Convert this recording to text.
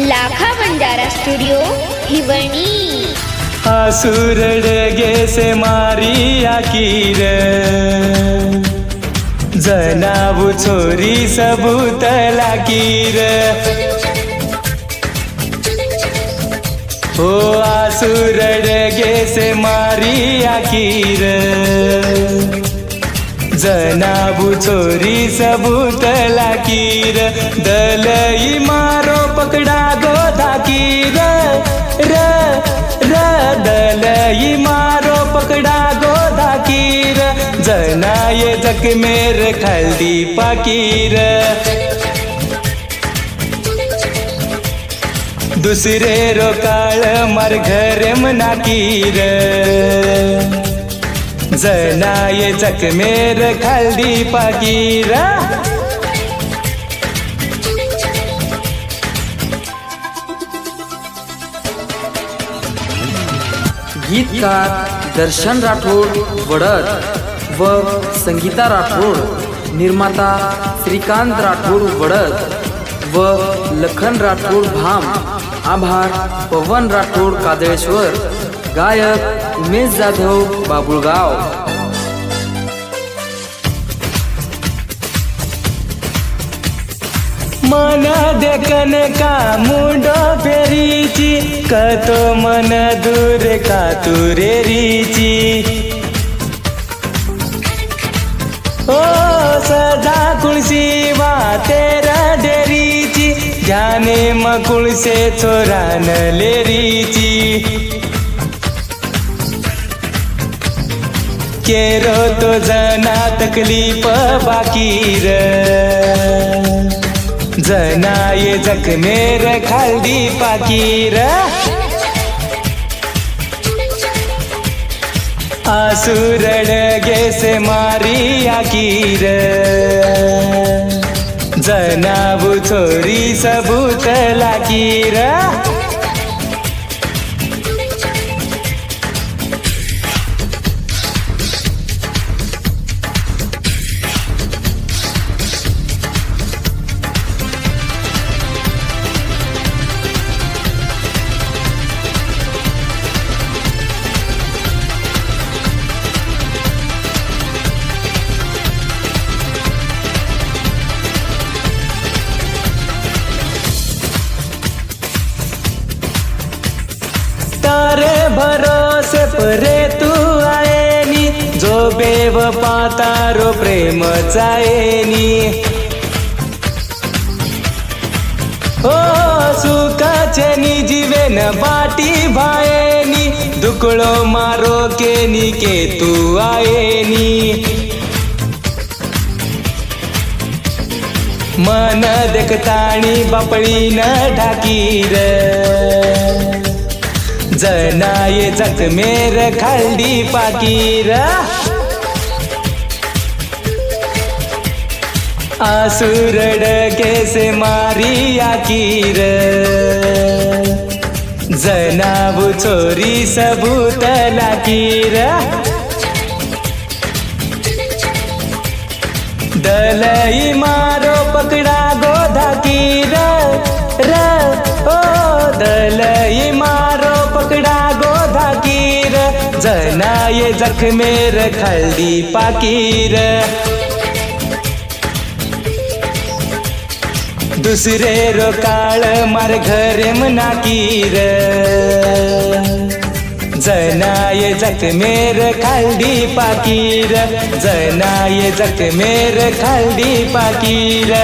लाखा Bhandara studio हिवणी. आसुर डगे से मारी आकीर. जनाबु छोरी सबूत लाकीर. हो, ओ आसुर से मारी आकीर जनाबू छोरी सबूत लाकीर. दलई मारो पकडा गो धाकीर. र र दलई मारो पकडा गो धाकीर. जनाये जखमेर खालदी पाकीर. दुसरे रो काळ मार घर मनाकीर जनाये जखमेर खालदी पाकीरा. गीतकार दर्शन राठोड वडद व संगीता राठोड निर्माता श्रीकांत राठोड वडद व लखन राठोड भाम. आभार पवन राठोड कादळेश्वर गायक उमेश जाधव बाबुळगाव. मन देखन का मुंडो फेरीची कतो मन दूर का तुरेरीची? ओ सदा कुळशी वा तेरा डेरीची जाने मकुळसे चोरान लेरीची केरो तो जना तकलीफ बाकीर. जनाये जखमेर खालदी पाकीर. आसुरड गेसे मारी आकीर. जनाबु छोरी सबूत लाकीर पातारो प्रेम चायनी. ओ सुखाचे नि जीवेन बाटी भायनी. दुकळो मारो केनी के तू आयनी. मन देखताणी बापळी न ढाकीर. जनाये जखमेर खाल्डी पाकीर. आसुरड केसे मारी आकीर जनाबु छोरी सबूत लाकीर दलई मारो पकडा गोधा कीर। र ओ दलई मारो पकडा गोधा कीर। जनाये जखमेर खालदी पाकीर। दुसरे रो काळ मार घर मनाकीर. जनाये जखमेर खालडी पाकीर. जनाये जखमेर खालडी पाकीर.